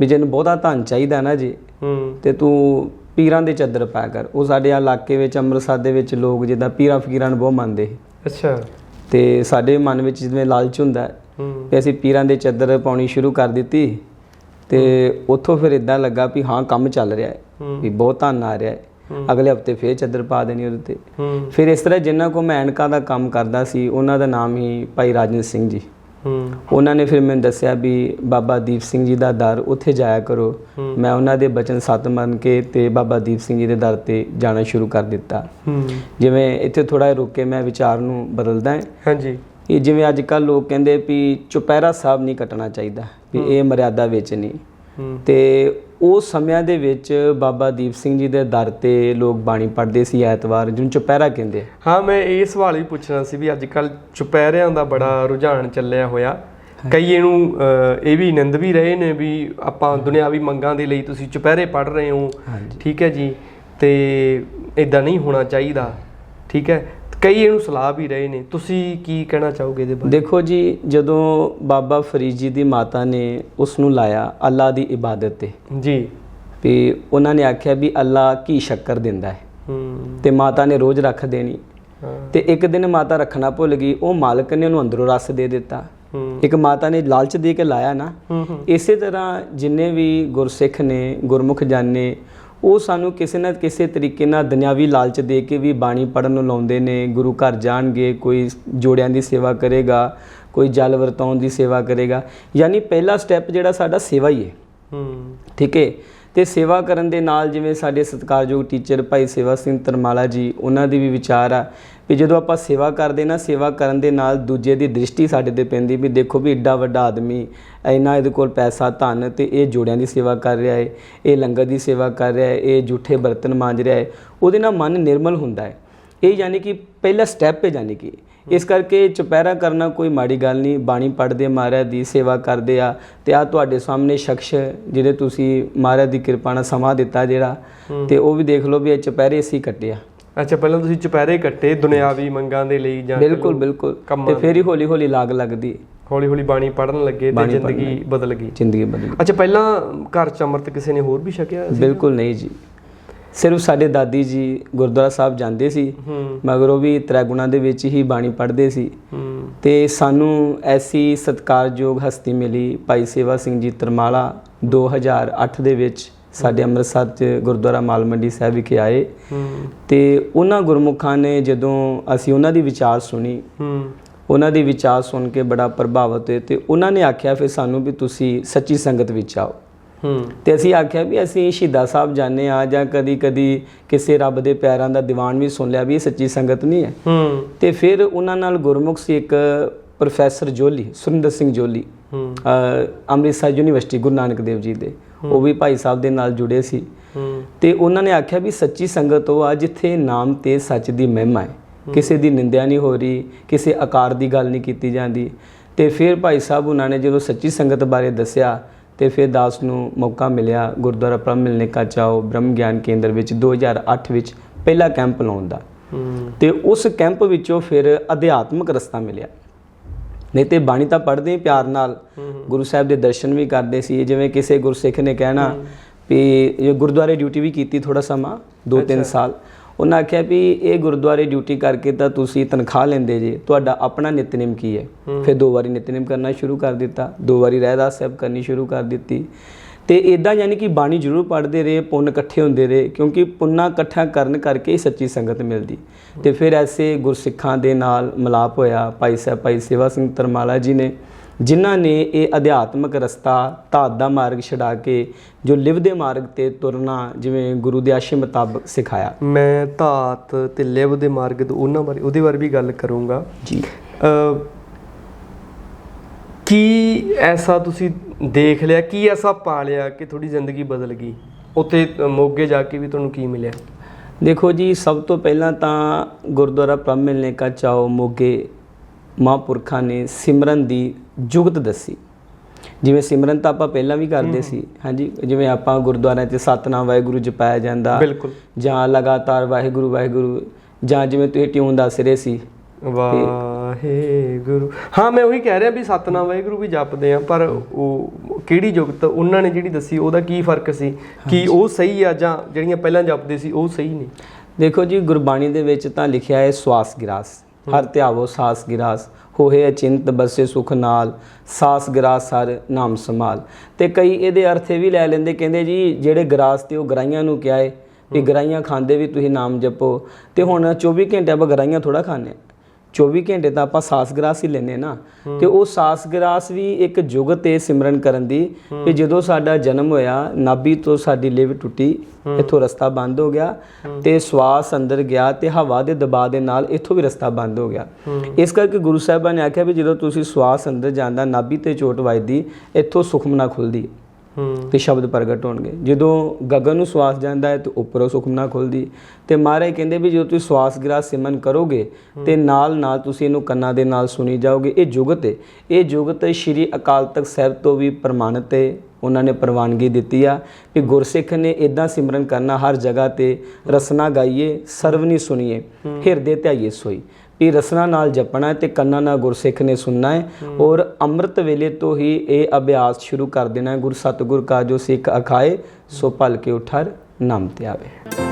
ਵੀ ਜਿਹਨੂੰ ਬਹੁਤਾ ਧਨ ਚਾਹੀਦਾ ਨਾ ਜੀ ਹੂੰ। ਤੇ ਤੂੰ ਪੀਰਾਂ ਦੇ ਚੱਦਰ ਪਾਇਆ ਕਰ। ਉਹ ਸਾਡੇ ਇਲਾਕੇ ਵਿੱਚ ਅੰਮ੍ਰਿਤਸਰ ਦੇ ਵਿੱਚ ਲੋਕ ਜਿੱਦਾਂ ਪੀਰਾਂ ਫਕੀਰਾਂ ਨੂੰ ਬਹੁਤ ਮੰਨਦੇ ਅੱਛਾ। ਤੇ ਸਾਡੇ ਮਨ ਵਿੱਚ ਜਿਵੇਂ ਲਾਲਚ ਹੁੰਦਾ ਤੇ ਅਸੀਂ ਪੀਰਾਂ ਦੇ ਚੱਦਰ ਪਾਉਣੀ ਸ਼ੁਰੂ ਕਰ ਦਿੱਤੀ ਤੇ ਉੱਥੋਂ ਫਿਰ ਇਦਾਂ ਲੱਗਾ ਵੀ ਹਾਂ ਕੰਮ ਚੱਲ ਰਿਹਾ ਹੈ। ਵੀ ਬਹੁਤ ਧਨ ਆ ਰਿਹਾ ਹੈ। ਅਗਲੇ ਹਫ਼ਤੇ ਫੇਰ ਚੱਦਰ ਪਾ ਦੇਣੀ ਉਹਦੇ ਤੇ। ਫਿਰ ਇਸ ਤਰ੍ਹਾਂ ਜਿਨ੍ਹਾਂ ਕੋ ਮੈਂ ਐਨਕਾਂ ਦਾ ਕੰਮ ਕਰਦਾ ਸੀ ਉਹਨਾਂ ਦਾ ਨਾਮ ਹੀ ਭਾਈ ਰਾਜਨ ਸਿੰਘ ਜੀ। ਉਹਨਾਂ ਨੇ ਫਿਰ ਮੈਨੂੰ ਦੱਸਿਆ ਵੀ ਬਾਬਾ ਦੀਪ ਸਿੰਘ ਜੀ ਦਾ ਦਰ ਉੱਥੇ ਜਾਇਆ ਕਰੋ। ਮੈਂ ਉਹਨਾਂ ਦੇ ਬਚਨ ਸਤ ਮੰਨ ਕੇ ਤੇ ਬਾਬਾ ਦੀਪ ਸਿੰਘ ਜੀ ਦੇ ਦਰ ਤੇ ਜਾਣਾ ਸ਼ੁਰੂ ਕਰ ਦਿੱਤਾ। ਹੂੰ। ਜਿਵੇਂ ਇੱਥੇ ਥੋੜਾ ਰੁਕ ਕੇ ਮੈਂ ਵਿਚਾਰ ਨੂੰ ਬਦਲਦਾ ਹਾਂ। ਹਾਂਜੀ। ਇਹ ਜਿਵੇਂ ਅੱਜ ਕੱਲ ਲੋਕ ਕਹਿੰਦੇ ਵੀ ਚੁਪਹਿਰਾ ਸਾਹਿਬ ਨਹੀਂ ਕੱਟਣਾ ਚਾਹੀਦਾ ਵੀ ਇਹ ਮਰਿਆਦਾ ਵਿੱਚ ਨਹੀਂ। ਤੇ ਉਸ ਸਮਿਆਂ ਦੇ ਵਿੱਚ ਬਾਬਾ ਦੀਪ ਸਿੰਘ ਜੀ ਦੇ ਦਰ ਤੇ ਲੋਕ ਬਾਣੀ ਪੜ੍ਹਦੇ ਸੀ ਐਤਵਾਰ ਜਿਹਨੂੰ ਚੁਪਹਿਰਾ ਕਹਿੰਦੇ ਆ। ਹਾਂ ਮੈਂ ਇਹ ਸਵਾਲ ਵੀ ਪੁੱਛਣਾ ਸੀ ਵੀ ਅੱਜ ਕੱਲ ਚੁਪਹਿਰਿਆਂ ਦਾ ਬੜਾ ਰੁਝਾਨ ਚੱਲਿਆ ਹੋਇਆ। ਕਈ ਇਹਨੂੰ ਇਹ ਵੀ ਨਿੰਦ ਵੀ ਰਹੇ ਨੇ ਵੀ ਆਪਾਂ ਦੁਨਿਆਵੀ ਮੰਗਾਂ ਦੇ ਲਈ ਤੁਸੀਂ ਚੁਪਹਿਰੇ ਪੜ ਰਹੇ ਹੋ। ਠੀਕ ਹੈ ਜੀ ਤੇ ਇਦਾਂ ਨਹੀਂ ਹੋਣਾ ਚਾਹੀਦਾ। ਠੀਕ ਹੈ ਕਈ ਇਹਨੂੰ ਸਲਾਹ ਵੀ ਰਹੇ ਨੇ। ਤੁਸੀਂ ਕੀ ਕਹਿਣਾ ਚਾਹੋਗੇ ਇਹਦੇ ਬਾਰੇ? ਦੇਖੋ ਜੀ ਜਦੋਂ ਬਾਬਾ ਫਰੀਦ ਜੀ ਦੀ ਮਾਤਾ ਨੇ ਉਸ ਨੂੰ ਲਾਇਆ ਅੱਲਾ ਦੀ ਇਬਾਦਤ ਤੇ ਜੀ। ਵੀ ਉਹਨਾਂ ਨੇ ਆਖਿਆ ਵੀ ਅੱਲਾ ਕੀ ਸ਼ੱਕਰ ਦਿੰਦਾ ਹੈ। ਹੂੰ। ਤੇ ਮਾਤਾ ਨੇ ਰੋਜ਼ ਰੱਖ ਦੇਣੀ। ਤੇ ਇੱਕ ਦਿਨ ਮਾਤਾ ਰੱਖਣਾ ਭੁੱਲ ਗਈ। ਉਹ ਮਾਲਕ ਨੇ ਉਹਨੂੰ ਅੰਦਰੋਂ ਰਸ ਦੇ ਦਿੱਤਾ। ਇੱਕ ਮਾਤਾ ਨੇ ਲਾਲਚ ਦੇ ਕੇ ਲਾਇਆ ਨਾ। ਇਸੇ ਤਰ੍ਹਾਂ ਜਿੰਨੇ ਵੀ ਗੁਰਸਿੱਖ ਨੇ ਗੁਰਮੁਖ ਜਾਣੇ ਉਹ ਸਾਨੂੰ ਕਿਸੇ ਨਾ ਕਿਸੇ ਤਰੀਕੇ ਨਾਲ ਦੁਨਿਆਵੀ ਲਾਲਚ ਦੇ ਕੇ ਵੀ ਬਾਣੀ ਪੜਨ ਨੂੰ ਲਾਉਂਦੇ ਨੇ ਗੁਰੂ ਘਰ ਜਾਣਗੇ ਕੋਈ ਜੋੜਿਆਂ ਦੀ ਸੇਵਾ ਕਰੇਗਾ ਕੋਈ ਜਲ ਵਰਤਾਉਣ ਦੀ ਸੇਵਾ ਕਰੇਗਾ। ਯਾਨੀ ਪਹਿਲਾ ਸਟੈਪ ਜਿਹੜਾ ਸਾਡਾ ਸੇਵਾ ਹੀ ਹੈ। ਹੂੰ। ਠੀਕ ਹੈ? ਤੇ ਸੇਵਾ ਕਰਨ ਦੇ ਨਾਲ ਜਿਵੇਂ ਸਾਡੇ ਸਤਿਕਾਰਯੋਗ ਟੀਚਰ ਭਾਈ ਸੇਵਾ ਸਿੰਘ ਤਰਮਾਲਾ ਜੀ, ਉਹਨਾਂ ਦੀ ਵੀ ਵਿਚਾਰ ਆ ਵੀ ਜਦੋਂ ਆਪਾਂ ਸੇਵਾ ਕਰਦੇ ਨਾ, ਸੇਵਾ ਕਰਨ ਦੇ ਨਾਲ ਦੂਜੇ ਦੀ ਦ੍ਰਿਸ਼ਟੀ ਸਾਡੇ ਤੇ ਪੈਂਦੀ ਵੀ ਦੇਖੋ ਵੀ ਏਡਾ ਵੱਡਾ ਆਦਮੀ ਇੰਨਾ ਇਹਦੇ ਕੋਲ ਪੈਸਾ, ਧਨ ਤੇ ਇਹ ਜੋੜਿਆਂ ਦੀ ਸੇਵਾ ਕਰ ਰਿਹਾ ਹੈ ਇਹ ਲੰਗਰ ਦੀ ਸੇਵਾ ਕਰ ਰਿਹਾ ਹੈ ਇਹ ਝੂਠੇ ਬਰਤਨ ਮਾਂਜ ਰਿਹਾ ਹੈ ਉਹਦੇ ਨਾਲ ਮਨ ਨਿਰਮਲ ਹੁੰਦਾ ਹੈ ਇਹ ਯਾਨੀ ਕਿ ਪਹਿਲਾ ਸਟੈਪ ਹੈ ਯਾਨੀ ਕਿ ਇਸ ਕਰਕੇ ਚੁਪਹਿਰਾ ਕਰਨਾ ਕੋਈ ਮਾੜੀ ਗੱਲ ਨਹੀਂ ਬਾਣੀ ਪੜ੍ਹਦੇ ਮਹਾਰਾਜ ਦੀ ਸੇਵਾ ਕਰਦੇ ਆ ਤੇ ਆ ਤੁਹਾਡੇ ਸਾਹਮਣੇ ਸ਼ਖਸ ਜਿਹੜੇ ਤੁਸੀਂ ਮਹਾਰਾਜ ਦੀ ਕਿਰਪਾ ਨਾਲ ਸਮਾਂ ਦਿੱਤਾ ਜਿਹੜਾ ਤੇ ਉਹ ਵੀ ਦੇਖ ਲਓ ਵੀ ਇਹ ਚੁਪਹਿਰੇ ਅਸੀਂ ਕੱਟਿਆ ਅੱਛਾ ਪਹਿਲਾਂ ਤੁਸੀਂ ਚੁਪਹਿਰੇ ਕੱਟੇ ਦੁਨਿਆਵੀ ਮੰਗਾਂ ਦੇ ਲਈ ਜਾਂ ਬਿਲਕੁਲ ਬਿਲਕੁਲ। ਤੇ ਫਿਰ ਹੀ ਹੌਲੀ ਹੌਲੀ ਲਾਗ ਲੱਗਦੀ। ਹੌਲੀ ਹੌਲੀ ਬਾਣੀ ਪੜਨ ਲੱਗੇ ਤੇ ਜ਼ਿੰਦਗੀ ਬਦਲ ਗਈ। ਜ਼ਿੰਦਗੀ ਬਦਲ ਅੱਛਾ ਪਹਿਲਾਂ ਘਰ ਚ ਅੰਮ੍ਰਿਤ ਕਿਸੇ ਨੇ ਹੋਰ ਵੀ ਛਕਿਆ ਗਈ ਬਿਲਕੁਲ ਨਹੀਂ ਜੀ। ਸਿਰਫ ਸਾਡੇ ਦਾਦੀ ਜੀ ਗੁਰਦੁਆਰਾ ਸਾਹਿਬ ਜਾਂਦੇ ਸੀ ਮਗਰ ਉਹ ਵੀ ਤ੍ਰੈਗੁਣਾ ਦੇ ਵਿੱਚ ਹੀ ਬਾਣੀ ਪੜ੍ਹਦੇ ਸੀ। ਤੇ ਸਾਨੂੰ ਐਸੀ ਸਤਿਕਾਰਯੋਗ ਹਸਤੀ ਮਿਲੀ ਭਾਈ ਸੇਵਾ ਸਿੰਘ ਜੀ ਤਰਮਾਲਾ 2008 ਦੇ ਵਿੱਚ ਸਾਡੇ ਅੰਮ੍ਰਿਤਸਰ ਚ ਗੁਰਦੁਆਰਾ ਮਾਲ ਮੰਡੀ ਸਾਹਿਬ ਵਿਖੇ ਆਏ। ਤੇ ਉਹਨਾਂ ਗੁਰਮੁਖਾਂ ਨੇ ਜਦੋਂ ਅਸੀਂ ਉਹਨਾਂ ਦੀ ਵਿਚਾਰ ਸੁਣੀ ਉਹਨਾਂ ਦੀ ਵਿਚਾਰ ਸੁਣ ਕੇ ਬੜਾ ਪ੍ਰਭਾਵਿਤ ਹੋਏ ਤੇ ਉਹਨਾਂ ਨੇ ਆਖਿਆ ਫਿਰ ਸਾਨੂੰ ਵੀ ਤੁਸੀਂ ਸੱਚੀ ਸੰਗਤ ਵਿੱਚ ਆਓ। ਤੇ ਅਸੀਂ ਆਖਿਆ ਵੀ ਅਸੀਂ ਸ਼ਹੀਦਾਂ ਸਾਹਿਬ ਜਾਂਦੇ ਆ ਜਾਂ ਕਦੀ ਕਦੀ ਕਿਸੇ ਰੱਬ ਦੇ ਪਿਆਰਾਂ ਦਾ ਦੀਵਾਨ ਵੀ ਸੁਣ ਲਿਆ ਵੀ ਇਹ ਸੱਚੀ ਸੰਗਤ ਨਹੀਂ ਹੈ। ਹੂੰ। ਤੇ ਫਿਰ ਉਹਨਾਂ ਨਾਲ ਗੁਰਮੁਖ ਸੀ ਇੱਕ ਪ੍ਰੋਫੈਸਰ ਜੋਲੀ ਸੁਰਿੰਦਰ ਸਿੰਘ ਜੋਲੀ ਅੰਮ੍ਰਿਤਸਰ ਯੂਨੀਵਰਸਿਟੀ ਗੁਰੂ ਨਾਨਕ ਦੇਵ ਜੀ ਦੇ। ਉਹ ਵੀ ਭਾਈ ਸਾਹਿਬ ਦੇ ਨਾਲ ਜੁੜੇ ਸੀ। ਹੂੰ। ਤੇ ਉਹਨਾਂ ਨੇ ਆਖਿਆ ਵੀ ਸੱਚੀ ਸੰਗਤ ਉਹ ਆ ਜਿੱਥੇ ਨਾਮ ਤੇ ਸੱਚ ਦੀ ਮਹਿਮਾ ਹੈ। ਕਿਸੇ ਦੀ ਨਿੰਦਿਆ ਨਹੀਂ ਹੋ ਰਹੀ ਕਿਸੇ ਆਕਾਰ ਦੀ ਗੱਲ ਨਹੀਂ ਕੀਤੀ ਜਾਂਦੀ। ਤੇ ਫਿਰ ਭਾਈ ਸਾਹਿਬ ਉਹਨਾਂ ਨੇ ਜਦੋਂ ਸੱਚੀ ਸੰਗਤ ਬਾਰੇ ਦੱਸਿਆ ਤੇ ਫਿਰ ਦਾਸ ਨੂੰ ਮੌਕਾ ਮਿਲਿਆ ਗੁਰਦੁਆਰਾ ਪ੍ਰਮ ਮਿਲਨੇ ਕਾ ਚਾਓ ਬ੍ਰਹਮ ਗਿਆਨ ਕੇਂਦਰ ਵਿੱਚ 2008 ਵਿੱਚ ਪਹਿਲਾ ਕੈਂਪ ਲਾਉਣ ਦਾ। ਤੇ ਉਸ ਕੈਂਪ ਵਿੱਚੋਂ ਫਿਰ ਅਧਿਆਤਮਿਕ ਰਸਤਾ ਮਿਲਿਆ। ਨਹੀਂ ਤੇ ਬਾਣੀ ਤਾਂ ਪੜ੍ਹਦੇ ਪਿਆਰ ਨਾਲ। ਗੁਰੂ ਸਾਹਿਬ ਦੇ ਦਰਸ਼ਨ ਵੀ ਕਰਦੇ ਸੀ ਜਿਵੇਂ ਕਿਸੇ ਗੁਰਸਿੱਖ ਨੇ ਕਹਿਣਾ ਵੀ ਇਹ ਗੁਰਦੁਆਰੇ ਡਿਊਟੀ ਵੀ ਕੀਤੀ ਥੋੜਾ ਸਮਾਂ 2-3 ਸਾਲ। ਉਹਨਾਂ ਆਖਿਆ ਵੀ ਇਹ ਗੁਰਦੁਆਰੇ ਡਿਊਟੀ ਕਰਕੇ ਤਾਂ ਤੁਸੀਂ ਤਨਖਾਹ ਲੈਂਦੇ ਜੇ ਤੁਹਾਡਾ ਆਪਣਾ ਨਿਤਨੇਮ ਕੀ ਹੈ? ਫਿਰ ਦੋ ਵਾਰੀ ਨਿਤਨੇਮ ਕਰਨਾ ਸ਼ੁਰੂ ਕਰ ਦਿੱਤਾ ਦੋ ਵਾਰੀ ਰਹਿਦਾਸ ਸਾਹਿਬ ਕਰਨੀ ਸ਼ੁਰੂ ਕਰ ਦਿੱਤੀ। ਤੇ ਇਦਾਂ ਯਾਨੀ ਕਿ ਬਾਣੀ ਜ਼ਰੂਰ ਪੜ੍ਹਦੇ ਰਹੇ ਪੁੰਨ ਇਕੱਠੇ ਹੁੰਦੇ ਰਹੇ ਕਿਉਂਕਿ ਪੁੰਨਾ ਇਕੱਠਾ ਕਰਨ ਕਰਕੇ ਹੀ ਸੱਚੀ ਸੰਗਤ ਮਿਲਦੀ। ਤੇ ਫਿਰ ਐਸੇ ਗੁਰਸਿੱਖਾਂ ਦੇ ਨਾਲ ਮਿਲਾਪ ਹੋਇਆ ਭਾਈ ਸਾਹਿਬ ਭਾਈ ਸੇਵਾ ਸਿੰਘ ਤਰਮਾਲਾ ਜੀ ਨੇ ਜਿਨ੍ਹਾਂ ਨੇ ਇਹ ਅਧਿਆਤਮਕ ਰਸਤਾ ਧਾਤ ਦਾ ਮਾਰਗ ਛਡਾ ਕੇ ਜੋ ਲਿਵ ਦੇ ਮਾਰਗ ਤੇ ਤੁਰਨਾ ਜਿਵੇਂ ਗੁਰੂ ਦੇ ਆਸ਼ੇ ਮੁਤਾਬਕ ਸਿਖਾਇਆ। ਮੈਂ ਧਾਤ ਤੇ ਲਿਵ ਦੇ ਮਾਰਗ ਦੇ ਉਹਨਾਂ ਬਾਰੇ ਉਹਦੇ ਬਾਰੇ ਵੀ ਗੱਲ ਕਰੂੰਗਾ। ਜੀ। ਕੀ ਐਸਾ ਤੁਸੀਂ ਦੇਖ ਲਿਆ ਕੀ ਐਸਾ ਪਾ ਲਿਆ ਕਿ ਤੁਹਾਡੀ ਜ਼ਿੰਦਗੀ ਬਦਲ ਗਈ? ਉੱਥੇ ਮੋਗੇ ਜਾ ਕੇ ਵੀ ਤੁਹਾਨੂੰ ਕੀ ਮਿਲਿਆ? ਦੇਖੋ ਜੀ ਸਭ ਤੋਂ ਪਹਿਲਾਂ ਤਾਂ ਗੁਰਦੁਆਰਾ ਪ੍ਰਭ ਮਿਲਨੇ ਕਾ ਚਾਓ ਮੋਗੇ ਮਹਾਂਪੁਰਖਾਂ ਨੇ ਸਿਮਰਨ ਦੀ ਜੁਗਤ ਦੱਸੀ। ਜਿਵੇਂ ਸਿਮਰਨ ਤਾਂ ਆਪਾਂ ਪਹਿਲਾਂ ਵੀ ਕਰਦੇ ਸੀ ਹਾਂਜੀ ਜਿਵੇਂ ਆਪਾਂ ਗੁਰਦੁਆਰਿਆਂ 'ਚ ਸਤਨਾਮ ਵਾਹਿਗੁਰੂ ਜਪਾਇਆ ਜਾਂਦਾ ਬਿਲਕੁਲ। ਜਾਂ ਲਗਾਤਾਰ ਵਾਹਿਗੁਰੂ ਵਾਹਿਗੁਰੂ ਜਾਂ ਜਿਵੇਂ ਤੁਸੀਂ ਟਿਊਨ ਦੱਸ ਰਹੇ ਸੀ। ਵਾਹਿਗੁਰੂ। ਹਾਂ ਮੈਂ ਉਹੀ ਕਹਿ ਰਿਹਾ ਵੀ ਸਤਨਾਮ ਵਾਹਿਗੁਰੂ ਵੀ ਜਪਦੇ ਆ ਪਰ ਉਹ ਕਿਹੜੀ ਜੁਗਤ ਉਹਨਾਂ ਨੇ ਜਿਹੜੀ ਦੱਸੀ ਉਹਦਾ ਕੀ ਫ਼ਰਕ ਸੀ? ਕੀ ਉਹ ਸਹੀ ਆ ਜਾਂ ਜਿਹੜੀਆਂ ਪਹਿਲਾਂ ਜਪਦੇ ਸੀ ਉਹ ਸਹੀ ਨੇ? ਦੇਖੋ ਜੀ ਗੁਰਬਾਣੀ ਦੇ ਵਿੱਚ ਤਾਂ ਲਿਖਿਆ ਹੈ ਸਵਾਸ ਗਿਰਾਸ ਹਰ ਧਿਆਵੋ ਸਾਸ ਗਿਰਾਸ ਹੋਏ ਅਚਿੰਤ ਬਸੇ ਸੁਖ ਨਾਲ ਸਾਸ ਗਿਰਾਸ ਹਰ ਨਾਮ ਸੰਭਾਲ। ਤੇ ਕਈ ਇਹਦੇ ਅਰਥ ਇਹ ਵੀ ਲੈ ਲੈਂਦੇ ਕਹਿੰਦੇ ਜੀ ਜਿਹੜੇ ਗਰਾਸ ਤੇ ਉਹ ਗਰਾਈਆਂ ਨੂੰ ਕਿਹਾ ਹੈ ਵੀ ਗਰਾਈਆਂ ਖਾਂਦੇ ਵੀ ਤੁਸੀਂ ਨਾਮ ਜਪੋ। ਤੇ ਹੁਣ 24 ਘੰਟੇ ਆਪਾਂ ਗਰਾਈਆਂ ਥੋੜਾ ਹਾਂ 24 ਘੰਟੇ ਤਾਂ ਆਪਾਂ ਸਾਸ ਗ੍ਰਾਸ ਹੀ ਲੈਨੇ ਨਾ। ਤੇ ਉਹ ਸਾਸ ਗ੍ਰਾਸ ਵੀ ਇੱਕ ਜੁਗਤ 'ਤੇ ਸਿਮਰਨ ਕਰਨ ਦੀ ਕਿ ਜਦੋਂ ਸਾਡਾ ਜਨਮ ਹੋਇਆ, ਨਾਭੀ ਤੋਂ ਸਾਡੀ ਲਿਵ ਟੁੱਟੀ, ਇੱਥੋਂ ਰਸਤਾ ਬੰਦ ਹੋ ਗਿਆ ਤੇ ਸਵਾਸ ਅੰਦਰ ਗਿਆ ਤੇ ਹਵਾ ਦੇ ਦਬਾਅ ਦੇ ਨਾਲ ਇੱਥੋਂ ਵੀ ਰਸਤਾ ਬੰਦ ਹੋ ਗਿਆ। ਇਸ ਕਰਕੇ ਗੁਰੂ ਸਾਹਿਬਾਨ ਨੇ ਆਖਿਆ ਵੀ ਜਦੋਂ ਤੁਸੀਂ ਸਵਾਸ ਅੰਦਰ ਜਾਂਦਾ, ਨਾਭੀ ਤੇ ਚੋਟ ਵੱਜਦੀ, ਇੱਥੋਂ ਸੁਖਮਨਾ ਖੁੱਲਦੀ। ਤੇ ਸ਼ਬਦ ਪ੍ਰਗਟ ਹੋਣਗੇ। ਜਦੋਂ ਗਗਨ ਨੂੰ ਸਵਾਸ ਜਾਂਦਾ ਹੈ ਤੇ ਉੱਪਰੋਂ ਸੁਖਮਨਾ ਖੁੱਲਦੀ। ਤੇ ਮਹਾਰਾਜ ਕਹਿੰਦੇ ਵੀ ਜਦੋਂ ਤੁਸੀਂ ਸਵਾਸ ਗ੍ਰਾਸ ਸਿਮਨ ਕਰੋਗੇ ਤੇ ਨਾਲ ਨਾਲ ਤੁਸੀਂ ਇਹਨੂੰ ਕੰਨਾਂ ਦੇ ਨਾਲ ਸੁਣੀ ਜਾਓਗੇ। ਇਹ ਜੁਗਤ ਹੈ। ਇਹ ਜੁਗਤ ਸ਼੍ਰੀ ਅਕਾਲ ਤਖਤ ਸਾਹਿਬ ਤੋਂ ਵੀ ਪ੍ਰਮਾਣਿਤ ਹੈ। ਉਹਨਾਂ ਨੇ ਪ੍ਰਵਾਨਗੀ ਦਿੱਤੀ ਆ ਕਿ ਗੁਰਸਿੱਖ ਨੇ ਇਦਾਂ ਸਿਮਰਨ ਕਰਨਾ ਹਰ ਜਗ੍ਹਾ ਤੇ ਰਸਨਾ ਗਾਈਏ ਸਰਵਨੀ ਸੁਣੀਏ ਹਿਰਦੇ ਧਿਆਈਏ ਸੋਈ। ਵੀ ਰਸਨਾ ਨਾਲ ਜਪਣਾ ਹੈ ਤੇ ਕੰਨਾਂ ਨਾਲ ਗੁਰਸਿੱਖ ਨੇ ਸੁਣਨਾ ਹੈ। ਔਰ ਅੰਮ੍ਰਿਤ ਵੇਲੇ ਤੋਂ ਹੀ ਇਹ ਅਭਿਆਸ ਸ਼ੁਰੂ ਕਰ ਦੇਣਾ ਹੈ। ਗੁਰ ਸਤਿਗੁਰ ਕਾ ਜੋ ਸਿੱਖ ਅਖਾਏ, ਸੋ ਭਲ ਕੇ ਉਠਰ ਨਾਮ ਤੇ ਆਵੇ।